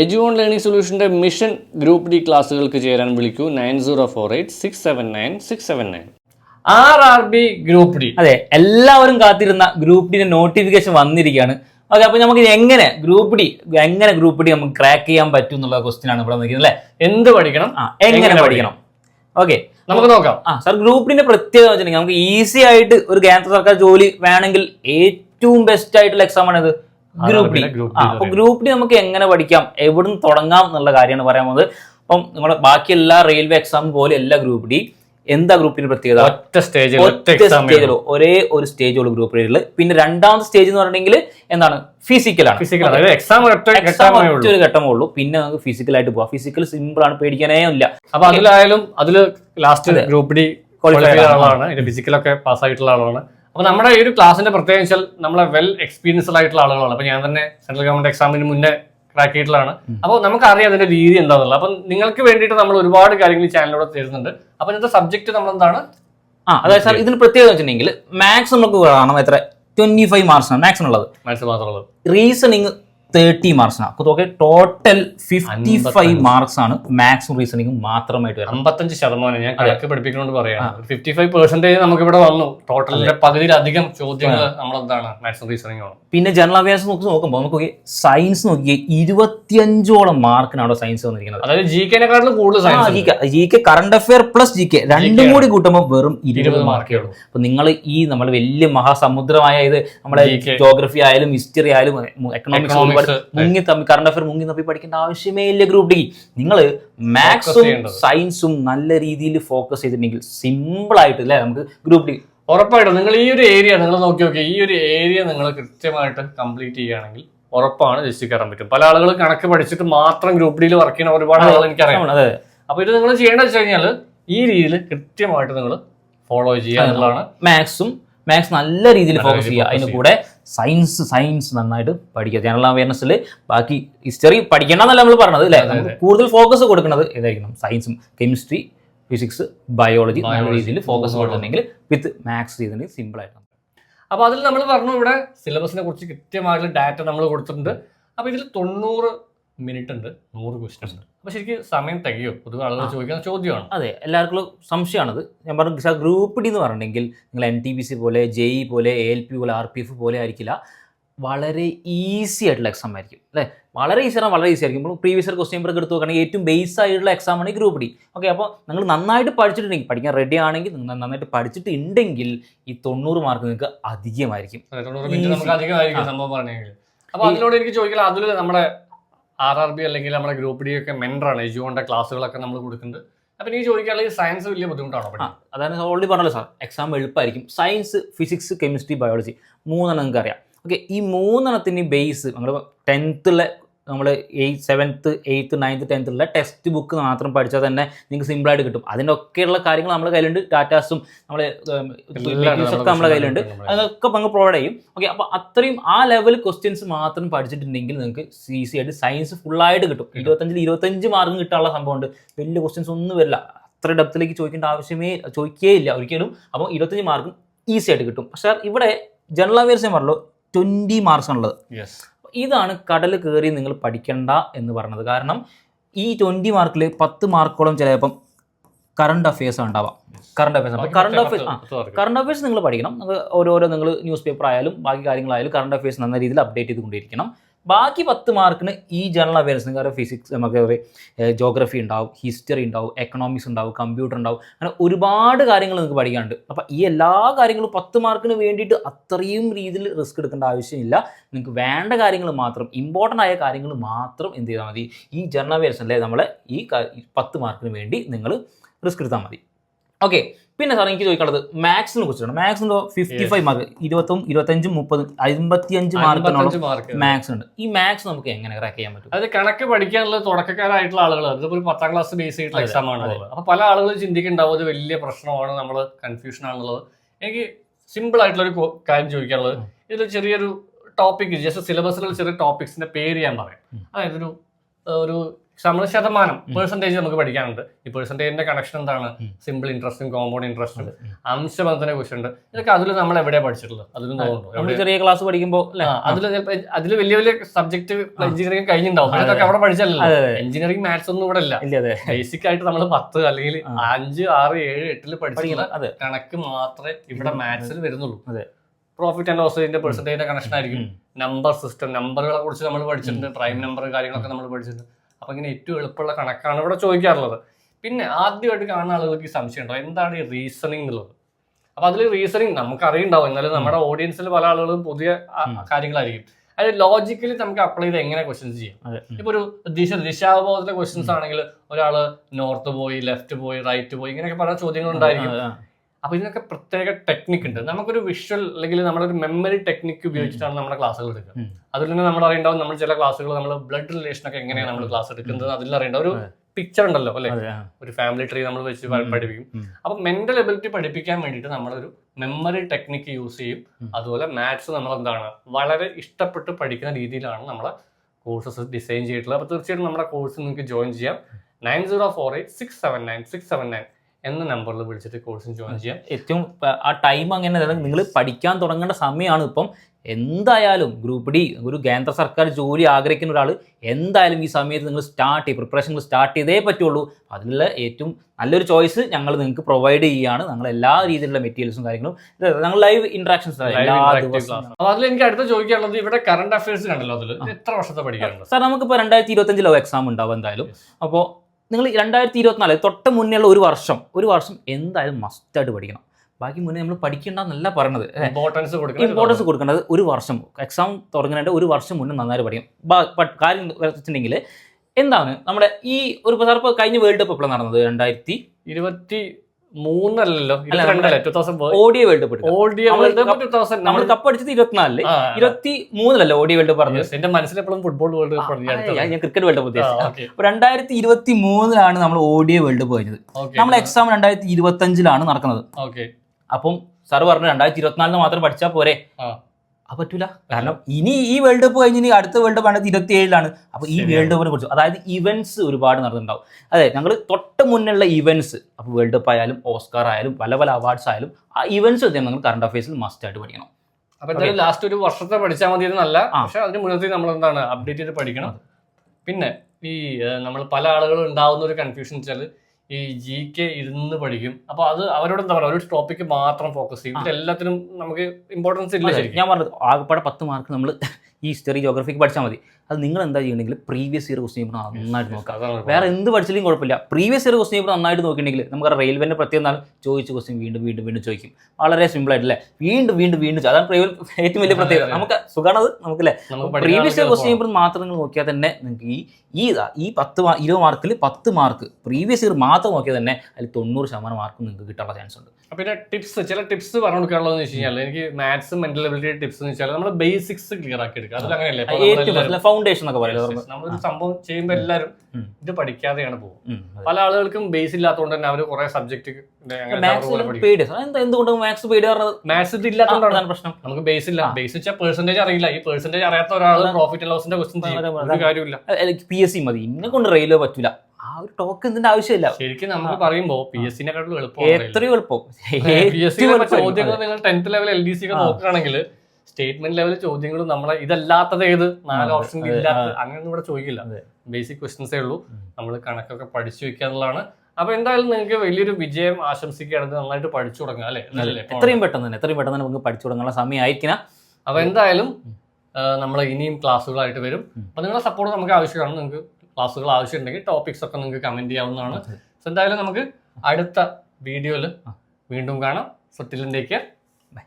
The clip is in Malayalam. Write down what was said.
എജു ഓൺ ലേണിംഗ് സൊല്യൂഷന്റെ മിഷൻ ഗ്രൂപ്പ് ഡി ക്ലാസ്സുകൾക്ക് ചേരാൻ വിളിക്കൂ. Nine zero four eight six seven nine six seven nine. R R B group D. അതെ എല്ലാവരും കാത്തിരുന്ന ഗ്രൂപ്പ് ഡിന്റെ നോട്ടിഫിക്കേഷൻ വന്നിരിക്കുകയാണ്. ഓക്കെ അപ്പൊ നമുക്ക് എങ്ങനെ ഗ്രൂപ്പ് ഡി എങ്ങനെ ഗ്രൂപ്പ് ഡി നമുക്ക് ക്രാക്ക് ചെയ്യാൻ പറ്റും എന്നുള്ള ക്വസ്റ്റ്യൻ ആണ് ഇവിടെ നിൽക്കുന്നത് അല്ലേ? എന്ത് പഠിക്കണം? ആ എങ്ങനെ പഠിക്കണം? ഓക്കെ. നമുക്ക് നോക്കാം. ആ സാർ ഗ്രൂപ്പ് ഡിന്റെ പ്രത്യേകത വെച്ചിട്ടുണ്ടെങ്കിൽ നമുക്ക് ഈസി ആയിട്ട് ഒരു കേന്ദ്ര സർക്കാർ ജോലി വേണമെങ്കിൽ ഏറ്റവും ബെസ്റ്റ് ആയിട്ടുള്ള എക്സാം ആണ് ഇത് ഗ്രൂപ്പ് ഡി അപ്പൊ ഗ്രൂപ്പ് ഡി നമുക്ക് എങ്ങനെ പഠിക്കാം? എവിടുന്ന് തുടങ്ങാം എന്നുള്ള കാര്യമാണ് പറയാൻ പോകുന്നത്. അപ്പം നമ്മുടെ ബാക്കി എല്ലാ റെയിൽവേ എക്സാം പോലെ എല്ലാ ഗ്രൂപ്പ് ഡി എന്താ ഗ്രൂപ്പിന്റെ പ്രത്യേകത? ഒറ്റ സ്റ്റേജ് ഒറ്റ സ്റ്റേജിലോ ഒരേ ഒരു സ്റ്റേജ് ഉള്ളൂ ഗ്രൂപ്പ് ഡേയിൽ പിന്നെ രണ്ടാമത്തെ സ്റ്റേജ് എന്ന് പറഞ്ഞിട്ടുണ്ടെങ്കിൽ എന്താണ്? ഫിസിക്കലാണ് ഫിസിക്കൽ ആണ്. എക്സാം ഒരു ഘട്ടമേ ഉള്ളൂ. പിന്നെ നമുക്ക് ഫിസിക്കലായിട്ട് പോവാം. ഫിസിക്കൽ സിമ്പിൾ ആണ്. പേടിക്കാനേ ഇല്ല അപ്പൊ അതിലായാലും അതിൽ ലാസ്റ്റ് ഗ്രൂപ്പ് ഡി ആണ്. ആളാണ്. ഫിസിക്കലൊക്കെ പാസ്സായിട്ടുള്ള ആളാണ്. അപ്പൊ നമ്മുടെ ഈ ഒരു ക്ലാസ്സിന്റെ പ്രത്യേകം വെച്ചാൽ നമ്മളെ വെൽ എക്സ്പീരിയൻസ്ഡ് ആയിട്ടുള്ള ആളുകളാണ്. അപ്പോൾ ഞാൻ തന്നെ സെൻട്രൽ ഗവൺമെന്റ് എക്സാമിന് മുന്നേ ക്രാക്ക് ചെയ്തിട്ടുള്ളതാണ്. അപ്പോൾ നമുക്കറിയാം അതിന്റെ അതിന്റെ രീതി എന്താണെന്നുള്ളത് അപ്പം നിങ്ങൾക്ക് വേണ്ടിയിട്ട് നമ്മൾ ഒരുപാട് കാര്യങ്ങൾ ചാനലിലൂടെ തരുന്നുണ്ട്. അപ്പോൾ ഇന്നത്തെ സബ്ജക്ട് നമ്മൾ എന്താണ് ആ അതായത് സാർ ഇതിന് പ്രത്യേകത വെച്ചിട്ടുണ്ടെങ്കിൽ മാത്സ് നമുക്ക് കാണാം എത്ര? ട്വന്റി ഫൈവ് മാർക്സ് ആണ് മാത്സിനുള്ളത് ഉള്ളത് മനസ്സിൽ മാത്രമുള്ളത് റീസണിങ് തേർട്ടി മാർക്സ് ആണ്. Okay total fifty five marks ആണ് മാത്സും റീസണിങ്ങും മാത്രമായിട്ട് വരുന്നത്. അമ്പത്തഞ്ച് ശതമാനം ഞാൻ കണക്ക് പഠിപ്പിക്കുന്നോണ്ട് പറയാം. ഫിഫ്റ്റി ഫൈവ് പെർസെന്റേജ് നമുക്ക് ഇവിടെ വന്നു. ടോട്ടലിന്റെ പകുതിയിലധികം ചോദ്യങ്ങൾ നമ്മളെന്താണ് മാക്സിമം റീസണിങ് പിന്നെ ജനറൽ അവയർനെസ് നോക്കി നോക്കുമ്പോൾ നമുക്ക് സയൻസ് നോക്കിയേ ഇരുപത്തിയഞ്ചോളം മാർക്കിനാണ് അവിടെ സയൻസ് വന്നിരിക്കുന്നത്. അതായത് ജി കെനെക്കാട്ടിലും കൂടുതൽ science G K current affair plus G K രണ്ടും കൂടി കൂട്ടുമ്പോൾ വെറും ഇരുപത് മാർക്ക് ഉള്ളൂ. അപ്പൊ നിങ്ങൾ ഈ നമ്മൾ വലിയ മഹാസമുദ്രമായ ഇത് നമ്മുടെ. ജോഗ്രഫി ആയാലും ഹിസ്റ്ററി ആയാലും എക്കണോമിക്സ് മുങ്ങി തമ്മി കറണ്ട് അഫയർ മുങ്ങി തപ്പി പഠിക്കേണ്ട ആവശ്യമേ ഇല്ല ഗ്രൂപ്പ് ഡി നിങ്ങൾ മാത്സും സയൻസും നല്ല രീതിയിൽ ഫോക്കസ് ചെയ്തിട്ടുണ്ടെങ്കിൽ സിമ്പിൾ ആയിട്ട് അല്ലേ നമുക്ക് ഗ്രൂപ്പ് ഡി ഉറപ്പായിട്ടും നിങ്ങൾ ഈ ഒരു ഏരിയ നിങ്ങൾ നോക്കി നോക്കി ഈ ഒരു ഏരിയ നിങ്ങൾ കൃത്യമായിട്ട് കംപ്ലീറ്റ് ചെയ്യുകയാണെങ്കിൽ ഉറപ്പാണ് ജസ്റ്റ് കയറാൻ പറ്റും. പല ആളുകൾ കണക്ക് പഠിച്ചിട്ട് മാത്രം ഗ്രൂപ്പ് ഡിയിൽ വർക്ക് ചെയ്യുന്ന ഒരുപാട് ആളുകൾ എനിക്കറിയാം. അതെ. അപ്പൊ ഇത് നിങ്ങൾ ചെയ്യേണ്ടത് വെച്ച് കഴിഞ്ഞാൽ ഈ രീതിയിൽ കൃത്യമായിട്ട് നിങ്ങൾ ഫോളോ ചെയ്യുക എന്നുള്ളതാണ് മാത്സും മാത്സ് നല്ല രീതിയിൽ ഫോക്കസ് ചെയ്യുക. അതിന് കൂടെ സയൻസ് സയൻസ് നന്നായിട്ട് പഠിക്കുക. ജനറൽ അവയർനെസ്സിൽ ബാക്കി ഹിസ്റ്ററി പഠിക്കണമെന്നല്ല നമ്മൾ പറഞ്ഞത് അല്ലേ? നമുക്ക് കൂടുതൽ ഫോക്കസ് കൊടുക്കുന്നത് ഏതായിരിക്കണം? സയൻസും കെമിസ്ട്രി ഫിസിക്സ് ബയോളജി നല്ല രീതിയിൽ ഫോക്കസ് കൊടുക്കുന്നെങ്കിൽ കൊടുത്തിട്ടുണ്ടെങ്കിൽ വിത്ത് മാത്സ് ചെയ്തിട്ടുണ്ടെങ്കിൽ സിമ്പിൾ ആയിട്ട് അപ്പോൾ അതിൽ നമ്മൾ പറഞ്ഞു ഇവിടെ സിലബസിനെ കുറിച്ച് കൃത്യമായിട്ടുള്ള ഡാറ്റ നമ്മൾ കൊടുത്തിട്ടുണ്ട്. അപ്പോൾ ഇതിൽ തൊണ്ണൂറ് മിനിറ്റ് ഉണ്ട് നൂറ് ക്വസ്റ്റ്യൻ ഉണ്ട്. അപ്പൊ ശരിക്കും സമയം തികയോ? പൊതുവെ ആളുകൾ ചോദിക്കുന്ന ചോദ്യമാണ്. അതെ എല്ലാവർക്കും സംശയമാണത്. ഞാൻ പറഞ്ഞു സാർ ഗ്രൂപ്പ് ഡി എന്ന് പറഞ്ഞിട്ടുണ്ടെങ്കിൽ നിങ്ങൾ എൻ ടി ബി സി പോലെ ജെ ഇ പോലെ എ എൽ പി പോലെ ആർ പി എഫ് പോലെ ആയിരിക്കില്ല. വളരെ ഈസി ആയിട്ടുള്ള എക്സാം ആയിരിക്കും അല്ലേ? വളരെ ഈസി ആണ്? വളരെ ഈസി ആയിരിക്കും. ഇപ്പോൾ പ്രീവിയസ് ഇയർ ക്വസ്റ്റ്യൻ പേപ്പർ എടുത്ത് നോക്കുകയാണെങ്കിൽ ഏറ്റവും ബേസ് ആയിട്ടുള്ള എക്സാം ആണ് ഈ ഗ്രൂപ്പ് ഡി ഓക്കെ അപ്പോൾ നിങ്ങൾ നന്നായിട്ട് പഠിച്ചിട്ടുണ്ടെങ്കിൽ പഠിക്കാൻ റെഡി ആണെങ്കിൽ നിങ്ങൾ നന്നായിട്ട് പഠിച്ചിട്ടുണ്ടെങ്കിൽ ഈ തൊണ്ണൂറ് മാർക്ക് നിങ്ങൾക്ക് അധികമായിരിക്കും. അപ്പോൾ അപ്പോൾ അതിനോട് എനിക്ക് ചോദിക്കാം അതിൽ നമ്മുടെ ആർ ആർ ബി അല്ലെങ്കിൽ നമ്മുടെ ഗ്രൂപ്പ് ഡി ഒക്കെ മെന്ററാണ് എജുവിന്റെ ക്ലാസ്സുകളൊക്കെ നമ്മൾ കൊടുക്കുന്നുണ്ട്. അപ്പം നീ ചോദിക്കാനുള്ള സയൻസ് വലിയ ബുദ്ധിമുട്ടാണോ അതായത് ഓൾറെഡി പറഞ്ഞല്ലോ സാർ എക്സാം എളുപ്പമായിരിക്കും സയൻസ് ഫിസിക്സ് കെമിസ്ട്രി ബയോളജി മൂന്നെണ്ണം നിങ്ങൾക്ക് അറിയാം ഓക്കെ ഈ മൂന്നെണ്ണത്തിന്റെ ബേസ് നമ്മൾ ടെൻത്തിലെ നമ്മൾ എയ്ത്ത് സെവൻത്ത് എയ്ത്ത് നയൻത്ത് ടെൻത്തുള്ള ടെക്സ്റ്റ് ബുക്ക് മാത്രം പഠിച്ചാൽ തന്നെ നിങ്ങൾക്ക് സിമ്പിളായിട്ട് കിട്ടും. അതിന്റെ ഒക്കെയുള്ള കാര്യങ്ങൾ നമ്മുടെ കയ്യിലുണ്ട്. ഡാറ്റാസും നമ്മളെ ഒക്കെ നമ്മുടെ കയ്യിലുണ്ട്. അതൊക്കെ നമുക്ക് പ്രൊവൈഡ് ചെയ്യും. ഓക്കെ അപ്പോൾ അത്രയും ആ ലെവൽ ക്വസ്റ്റ്യൻസ് മാത്രം പഠിച്ചിട്ടുണ്ടെങ്കിൽ നിങ്ങൾക്ക് ഈസി ആയിട്ട് സയൻസ് ഫുള്ളായിട്ട് കിട്ടും. ഇരുപത്തഞ്ചിൽ ഇരുപത്തഞ്ച് മാർക്കും കിട്ടാനുള്ള സംഭവമുണ്ട്. വലിയ ക്വസ്റ്റ്യൻസ് ഒന്നും വരില്ല. അത്ര ഡെപ്തിലേക്ക് ചോദിക്കേണ്ട ആവശ്യമേ ചോദിക്കേ ഇല്ല ഒരിക്കലും. അപ്പോൾ ഇരുപത്തഞ്ച് മാർക്കും ഈസി ആയിട്ട് കിട്ടും. പക്ഷേ ഇവിടെ ജനറൽ അവയർസ് ഞാൻ പറഞ്ഞല്ലോ ട്വന്റി മാർക്സ് ആണുള്ളത്. ഇതാണ് കടൽ കയറി നിങ്ങൾ പഠിക്കണ്ട എന്ന് പറഞ്ഞത്. കാരണം ഈ ട്വന്റി മാർക്കിൽ പത്ത് മാർക്കോളം ചിലപ്പം കറണ്ട് അഫയേഴ്സ് ഉണ്ടാവാം കറണ്ട് അഫയേഴ്സ് അപ്പോൾ കറണ്ട് അഫയേഴ്സ് കറണ്ട് അഫയേഴ്സ് നിങ്ങൾ പഠിക്കണം. ഓരോരോ നിങ്ങൾ ന്യൂസ് പേപ്പർ ആയാലും ബാക്കി കാര്യങ്ങളായാലും കറണ്ട് അഫയേഴ്സ് നല്ല രീതിയിൽ അപ്ഡേറ്റ് ചെയ്തുകൊണ്ടിരിക്കണം ബാക്കി പത്ത് മാർക്കിന് ഈ ജനറൽ അവയർനെസ് കാരണം ഫിസിക്സ് നമുക്ക് ജോഗ്രഫി ഉണ്ടാവും ഹിസ്റ്ററി ഉണ്ടാവും എക്കണോമിക്സ് ഉണ്ടാവും കമ്പ്യൂട്ടർ ഉണ്ടാവും അങ്ങനെ ഒരുപാട് കാര്യങ്ങൾ നിങ്ങൾക്ക് പഠിക്കാനുണ്ട്. അപ്പോൾ ഈ എല്ലാ കാര്യങ്ങളും പത്ത് മാർക്കിന് വേണ്ടിയിട്ട് അത്രയും രീതിയിൽ റിസ്ക് എടുക്കേണ്ട ആവശ്യമില്ല. നിങ്ങൾക്ക് വേണ്ട കാര്യങ്ങൾ മാത്രം ഇമ്പോർട്ടന്റ് ആയ കാര്യങ്ങൾ മാത്രം എന്ത് ചെയ്താൽ മതി. ഈ ജനറൽ അവയർനെസ് അല്ലേ നമ്മളെ ഈ പത്ത് മാർക്കിന് വേണ്ടി നിങ്ങൾ റിസ്ക് എടുത്താൽ മതി. ഓക്കെ പിന്നെ സാർ എനിക്ക് ചോദിക്കാനുള്ളത് മാത്സിനെ കുറിച്ചാണ്. മാത്സിന്റെ ഫിഫ്റ്റി ഫൈവ് മാർക്ക് ഇരുപത്തും ഇരുപത്തഞ്ചും മുപ്പതും അമ്പത്തിയഞ്ച് മാർക്ക്. മാത്സ് ഉണ്ട് ഈ മാത്സ് നമുക്ക് എങ്ങനെ ക്രാക്ക് ചെയ്യാൻ പറ്റും? അത് കണക്ക് പഠിക്കാനുള്ള തുടക്കക്കാരായിട്ടുള്ള ആളുകൾ അതിപ്പോ ഒരു പത്താം ക്ലാസ് ബേസ് ചെയ്തിട്ടുള്ള എക്സാം ആണ് അതെ. അപ്പൊ പല ആളുകളും ചിന്തിക്കുന്നുണ്ടാവും അത് വലിയ പ്രശ്നമാണ് നമ്മൾ കൺഫ്യൂഷൻ ആണെന്നുള്ളത്. എനിക്ക് സിമ്പിൾ ആയിട്ടുള്ള ഒരു കാര്യം ചോദിക്കാനുള്ളത്. ഇതിൽ ചെറിയൊരു ടോപ്പിക് ജസ്റ്റ് സിലബസിലുള്ള ചെറിയ ടോപ്പിക്സിന്റെ പേര് ഞാൻ പറയാം. അതായത് ഒരു ഒരു പക്ഷെ നമ്മൾ ശതമാനം പെർസെന്റേജ് നമുക്ക് പഠിക്കാനുണ്ട്. ഈ പെർസെന്റേജിന്റെ കണക്ഷൻ എന്താണ്? സിമ്പിൾ ഇൻട്രസ്റ്റും കോമ്പൗണ്ട് ഇൻട്രസ്റ്റും അംശബന്ധനെ കുറിച്ചുണ്ട്. ഇതൊക്കെ അതിൽ നമ്മൾ എവിടെ പഠിച്ചിട്ടുള്ളത്? അതിലും തോന്നുന്നു ചെറിയ ക്ലാസ് പഠിക്കുമ്പോൾ അതിൽ അതിൽ വലിയ വലിയ സബ്ജക്ട് എഞ്ചിനീയറിംഗ് കഴിഞ്ഞിട്ടുണ്ടാവും. അതൊക്കെ അവിടെ പഠിച്ചല്ലോ. എഞ്ചിനീയറിംഗ് മാത്സ് ഒന്നും ഇവിടെ ഇല്ല. ബേസിക് ആയിട്ട് നമ്മൾ പത്ത് അല്ലെങ്കിൽ അഞ്ച് ആറ് ഏഴ് എട്ടിൽ പഠിച്ചിട്ടുള്ള കണക്ക് മാത്രമേ ഇവിടെ മാത്സിൽ വരുന്നുള്ളൂ. പ്രോഫിറ്റ് ആൻഡ് ലോസിന്റെ പെർസെന്റേജിന്റെ കണക്ഷൻ ആയിരിക്കും. നമ്പർ സിസ്റ്റം നമ്പറുകളെ കുറിച്ച് നമ്മൾ പഠിച്ചിട്ടുണ്ട്. പ്രൈം നമ്പർ കാര്യങ്ങളൊക്കെ നമ്മൾ പഠിച്ചിട്ടുണ്ട്. അപ്പൊ ഇങ്ങനെ ഏറ്റവും എളുപ്പമുള്ള കണക്കാണ് ഇവിടെ ചോദിക്കാറുള്ളത്. പിന്നെ ആദ്യമായിട്ട് കാണുന്ന ആളുകൾക്ക് ഈ സംശയം ഉണ്ടോ? എന്താണ് ഈ റീസണിങ് എന്നുള്ളത്? അപ്പൊ അതിൽ റീസണിങ് നമുക്ക് അറിയുണ്ടാവും എന്നാലും നമ്മുടെ ഓഡിയൻസിൽ പല ആളുകളും പുതിയ. കാര്യങ്ങളായിരിക്കും. അത് ലോജിക്കലി നമുക്ക് അപ്ലൈ ചെയ്ത് എങ്ങനെ ക്വസ്റ്റ്യൻസ് ചെയ്യാം? ഇപ്പൊ ഒരു ദിശ ദിശാബോധത്തിലെ ക്വസ്റ്റ്യൻസ് ആണെങ്കിൽ ഒരാൾ നോർത്ത് പോയി ലെഫ്റ്റ് പോയി റൈറ്റ് പോയി ഇങ്ങനെയൊക്കെ പല ചോദ്യങ്ങൾ ഉണ്ടായിരിക്കും ആ, ആ. അപ്പൊ ഇതിനൊക്കെ പ്രത്യേക ടെക്നിക്ക് ഉണ്ട്. നമുക്കൊരു വിഷ്വൽ അല്ലെങ്കിൽ നമ്മളൊരു മെമ്മറി ടെക്നിക്ക് ഉപയോഗിച്ചിട്ടാണ് നമ്മുടെ ക്ലാസ്സുകൾ എടുക്കുക. അതിൽ തന്നെ നമ്മൾ അറിയണ്ടാവും നമ്മൾ ചില ക്ലാസ്സുകൾ നമ്മൾ ബ്ലഡ് റിലേഷൻ ഒക്കെ എങ്ങനെയാണ് നമ്മൾ ക്ലാസ് എടുക്കുന്നത് അതിൽ അറിയേണ്ട ഒരു. പിക്ചർ ഉണ്ടല്ലോ അല്ലെ? ഒരു ഫാമിലി ട്രീ നമ്മൾ വെച്ച് പഠിപ്പിക്കും. അപ്പൊ മെന്റൽ എബിലിറ്റി പഠിപ്പിക്കാൻ വേണ്ടിയിട്ട് നമ്മളൊരു മെമ്മറി ടെക്നിക്ക് യൂസ് ചെയ്യും. അതുപോലെ മാത്സ് നമ്മൾ എന്താണ് വളരെ ഇഷ്ടപ്പെട്ട് പഠിക്കുന്ന രീതിയിലാണ് നമ്മളെ കോഴ്സസ് ഡിസൈൻ ചെയ്തിട്ടുള്ളത്. അപ്പൊ തീർച്ചയായിട്ടും നമ്മുടെ കോഴ്സ് നിങ്ങൾക്ക് ജോയിൻ ചെയ്യാം. Nine zero four eight six seven nine six seven nine എന്ന നമ്പറിൽ വിളിച്ചിട്ട് കോഴ്സിന് ജോയിൻ ചെയ്യാം. ഏറ്റവും ആ ടൈം അങ്ങനെ നിങ്ങൾ പഠിക്കാൻ തുടങ്ങേണ്ട സമയമാണ് ഇപ്പം. എന്തായാലും ഗ്രൂപ്പ് ഡി ഒരു കേന്ദ്ര സർക്കാർ ജോലി ആഗ്രഹിക്കുന്ന ഒരാൾ എന്തായാലും ഈ സമയത്ത് നിങ്ങൾ സ്റ്റാർട്ട് ചെയ്യും പ്രിപ്പറേഷൻ സ്റ്റാർട്ട് ചെയ്തേ പറ്റുള്ളൂ. അതിലുള്ള ഏറ്റവും നല്ലൊരു ചോയ്സ് ഞങ്ങൾ നിങ്ങൾക്ക് പ്രൊവൈഡ് ചെയ്യുകയാണ് ഞങ്ങൾ എല്ലാ രീതിയിലുള്ള മെറ്റീരിയൽസും കാര്യങ്ങളും. ഞങ്ങൾ ലൈവ് ഇന്ററാക്ഷൻസ് അതിൽ എനിക്ക് അടുത്ത ചോദിക്കാനുള്ളത് ഇവിടെ കറണ്ട് അഫയേഴ്സ് കണ്ടല്ലോ അതിൽ എത്ര വർഷത്തെ പഠിക്കാനുണ്ട് സാർ നമുക്കിപ്പോൾ രണ്ടായിരത്തി ഇരുപത്തഞ്ചിലോ എക്സാം ഉണ്ടാവും എന്തായാലും. അപ്പോൾ നിങ്ങൾ രണ്ടായിരത്തി ഇരുപത്തിനാല് തൊട്ട് മുന്നേയുള്ള ഒരു വർഷം ഒരു വർഷം എന്തായാലും മസ്റ്റായിട്ട് പഠിക്കണം. ബാക്കി മുന്നേ നമ്മൾ പഠിക്കേണ്ടെന്നല്ല പറയണത്. ഇമ്പോർട്ടൻസ് കൊടുക്കണം ഇമ്പോർട്ടൻസ് കൊടുക്കേണ്ടത് ഒരു വർഷം എക്സാം തുടങ്ങുന്നതിന്റെ ഒരു വർഷം മുന്നേ നന്നായിട്ട് പഠിക്കും കാര്യം വെച്ചിട്ടുണ്ടെങ്കിൽ എന്താണ് നമ്മുടെ ഈ ഒരു സാർ ഇപ്പോൾ കഴിഞ്ഞ വേൾഡ് കപ്പ് എപ്പോഴാണ് നടന്നത് രണ്ടായിരത്തി ഇരുപത്തി മൂന്നല്ലല്ലോ. ഓഡിയ വേൾഡ് കപ്പ് നമ്മൾ വേൾഡ് കപ്പ് അടിച്ചത് ഇരുപത്തിനാലിൽ ഇരുപത്തി മൂന്നല്ലോ ഓഡിയോ വേൾഡ് കപ്പ് പറഞ്ഞത്. എന്റെ മനസ്സിൽ എപ്പോഴും ഫുട്ബോൾ വേൾഡ് കപ്പ് ഞാൻ- ക്രിക്കറ്റ് വേൾഡ് കപ്പ് ഉദ്ദേശിച്ചത്. രണ്ടായിരത്തി ഇരുപത്തി മൂന്നിലാണ് നമ്മൾ ഓഡിയോ വേൾഡ് പോയത് കഴിഞ്ഞത് നമ്മൾ എക്സാം രണ്ടായിരത്തി ഇരുപത്തി അഞ്ചിലാണ് നടക്കുന്നത്. ഓക്കെ അപ്പം സാർ പറഞ്ഞു രണ്ടായിരത്തി ഇരുപത്തിനാലിന് മാത്രം പഠിച്ചാൽ പോരെ. അത് പറ്റൂല. കാരണം ഇനി ഈ വേൾഡ് കപ്പ് കഴിഞ്ഞ് ഇനി അടുത്ത വേൾഡ് കപ്പ് ആണെങ്കിൽ ഇരുപത്തി ഏഴിലാണ് അപ്പോൾ ഈ വേൾഡ് കപ്പിനെ കുറിച്ച് അതായത് ഇവന്റ്സ് ഒരുപാട് നടന്നിട്ടുണ്ടാവും. അതെ ഞങ്ങൾ തൊട്ട് മുന്നുള്ള ഇവന്റ്സ് അപ്പോൾ വേൾഡ് കപ്പ് ആയാലും ഓസ്കാർ ആയാലും പല പല അവാർഡ്സ് ആയാലും ആ ഇവന്റ്സ് നിങ്ങൾ കറണ്ട് അഫയേഴ്സിൽ മസ്റ്റ് ആയിട്ട് പഠിക്കണം. അപ്പൊ എന്തായാലും ലാസ്റ്റ് ഒരു വർഷത്തെ പഠിച്ചാൽ മതി എന്നല്ല. പക്ഷെ അതിന് മുന്നത്തിൽ നമ്മൾ എന്താണ് അപ്ഡേറ്റ് ചെയ്ത് പഠിക്കണം. പിന്നെ ഈ നമ്മൾ പല ആളുകളും ഉണ്ടാവുന്ന ഒരു കൺഫ്യൂഷൻ വെച്ചാൽ ഈ ജി കെ ഇരുന്ന് പഠിക്കും. അപ്പൊ അത് അവരോട് എന്താ പറയുക ഒരു ടോപ്പിക്ക് മാത്രം ഫോക്കസ് ചെയ്യും. എല്ലാത്തിനും നമുക്ക് ഇമ്പോർട്ടൻസ് ഇല്ല ശരിക്കും. ഞാൻ പറഞ്ഞത് ആകെപ്പാടെ പത്ത് മാർക്ക് നമ്മൾ ഈ ഹിസ്റ്ററി ജോഗ്രഫിക്ക് പഠിച്ചാൽ മതി. അത് നിങ്ങൾ എന്താ ചെയ്യണമെങ്കിൽ പ്രീവിയസ് ഇയർ ക്വസ്റ്റ്യൻ പേപ്പർ നന്നായിട്ട് നോക്കുക. വേറെ എന്ത് പഠിച്ചാലും കുഴപ്പമില്ല. പ്രീവിയസ് ഇയർ ക്വസ്റ്റ്യൻ പേപ്പർ നന്നായിട്ട് നോക്കിയിട്ടുണ്ടെങ്കിൽ നമുക്ക് റെയിൽവേന്റെ പ്രത്യേകം നാൾ ചോദിച്ച ക്വസ്റ്റ്യൻ വീണ്ടും വീണ്ടും വീണ്ടും ചോദിക്കും. വളരെ സിമ്പിൾ ആയിട്ടല്ലേ? വീണ്ടും വീണ്ടും വീണ്ടും അതാണ് ഏറ്റവും വലിയ പ്രത്യേകത. നമുക്ക് സുഖമാണത് നമുക്കല്ലേ? നമുക്ക് പ്രീവിയസ് ഇയർ ക്വസ്റ്റ്യൻ പേപ്പർ മാത്രം നിങ്ങൾ നോക്കിയാൽ തന്നെ നിങ്ങൾക്ക് ഈ ഈ ഈ പത്ത് ഇരുപത് മാർക്കിൽ പത്ത് മാർക്ക് പ്രീവിയസ് ഇയർ മാത്രം നോക്കിയാൽ തന്നെ അതിൽ തൊണ്ണൂറ് ശതമാനം മാർക്ക് നിങ്ങൾക്ക് കിട്ടാനുള്ള ചാൻസ് ഉണ്ട്. പിന്നെ ടിപ്സ് ചില ടിപ്സ് പറഞ്ഞു കൊടുക്കാനുള്ളതെന്ന് വെച്ച് കഴിഞ്ഞാൽ എനിക്ക് മാത്സ് മെന്റൽ എബിലിറ്റി ടിപ്സ് എന്ന് വെച്ചാൽ നമ്മൾ ബേസിക്സ് ക്ലിയർ ആക്കി എടുക്കുക. അതിൽ അങ്ങനെയല്ലേ? ഫൗണ്ടേഷൻ എന്നൊക്കെ പറയുന്നത്. നമ്മളൊരു സംഭവം ചെയ്യുമ്പോൾ എല്ലാവരും ഇത് പഠിക്കാതെയാണ് പോകും പല ആളുകൾക്കും ബേസ് ഇല്ലാത്തതുകൊണ്ട് തന്നെ അവർ കുറെ സബ്ജക്ട് മാത്സ് മാത്സ് ഇല്ലാത്തതുകൊണ്ടാണ്. പ്രശ്നം. നമുക്ക് ബേസ് ഇല്ല. ബേസ് വെച്ചാൽ പെർസെന്റേജ് അറിയില്ല. ഈ പെർസെന്റേജ് അറിയാത്ത ഒരാൾ പ്രോഫിറ്റ് ലോസിന്റെ ക്വസ്റ്റ്യൻ ഒരു കാര്യമില്ല പി എസ് സി മതി. ഇന്നെ കൊണ്ട് റെയിൽവേ പറ്റൂല. ആ ഒരു ടോക്ക് ഇതിന്റെ ആവശ്യമില്ല. ശരിക്കും നമുക്ക് പറയുമ്പോൾ പി എസ് സിനെക്കാട്ടും എത്രയോ എളുപ്പം. എളുപ്പം. ചോദ്യങ്ങൾ നിങ്ങൾ tenth level L D C ഒക്കെ നോക്കുകയാണെങ്കിൽ സ്റ്റേറ്റ്മെന്റ് ലെവൽ ചോദ്യങ്ങൾ നമ്മളെ ഇതല്ലാത്തത് ഏത്? നാല് ഓപ്ഷൻ ഇല്ലാത്തത്. ഇല്ലാത്ത അങ്ങനെയൊന്നും ഇവിടെ ചോദിക്കില്ല. ബേസിക് ക്വസ്റ്റ്യൻസേ ഉള്ളൂ നമ്മൾ കണക്കൊക്കെ പഠിച്ചു വെക്കുക എന്നുള്ളതാണ് അപ്പൊ എന്തായാലും നിങ്ങൾക്ക് വലിയൊരു വിജയം ആശംസിക്കുകയാണെങ്കിൽ നന്നായിട്ട് പഠിച്ചു തുടങ്ങുക അല്ലെ? എത്രയും പെട്ടെന്ന് തന്നെ എത്രയും പെട്ടെന്ന് തന്നെ നമുക്ക് പഠിച്ചു തുടങ്ങാനുള്ള സമയമായിരിക്കണം. അപ്പൊ എന്തായാലും നമ്മൾ ഇനിയും ക്ലാസ്സുകളായിട്ട് വരും. അപ്പൊ നിങ്ങളുടെ സപ്പോർട്ട് നമുക്ക് ആവശ്യമാണ്. നിങ്ങൾക്ക് ക്ലാസ്സുകൾ ആവശ്യമുണ്ടെങ്കിൽ ടോപ്പിക്സ് ഒക്കെ നിങ്ങൾക്ക് കമന്റ് ചെയ്യാവുന്നതാണ്. സോ എന്തായാലും നമുക്ക് അടുത്ത വീഡിയോയിൽ വീണ്ടും കാണാം. So till take care bye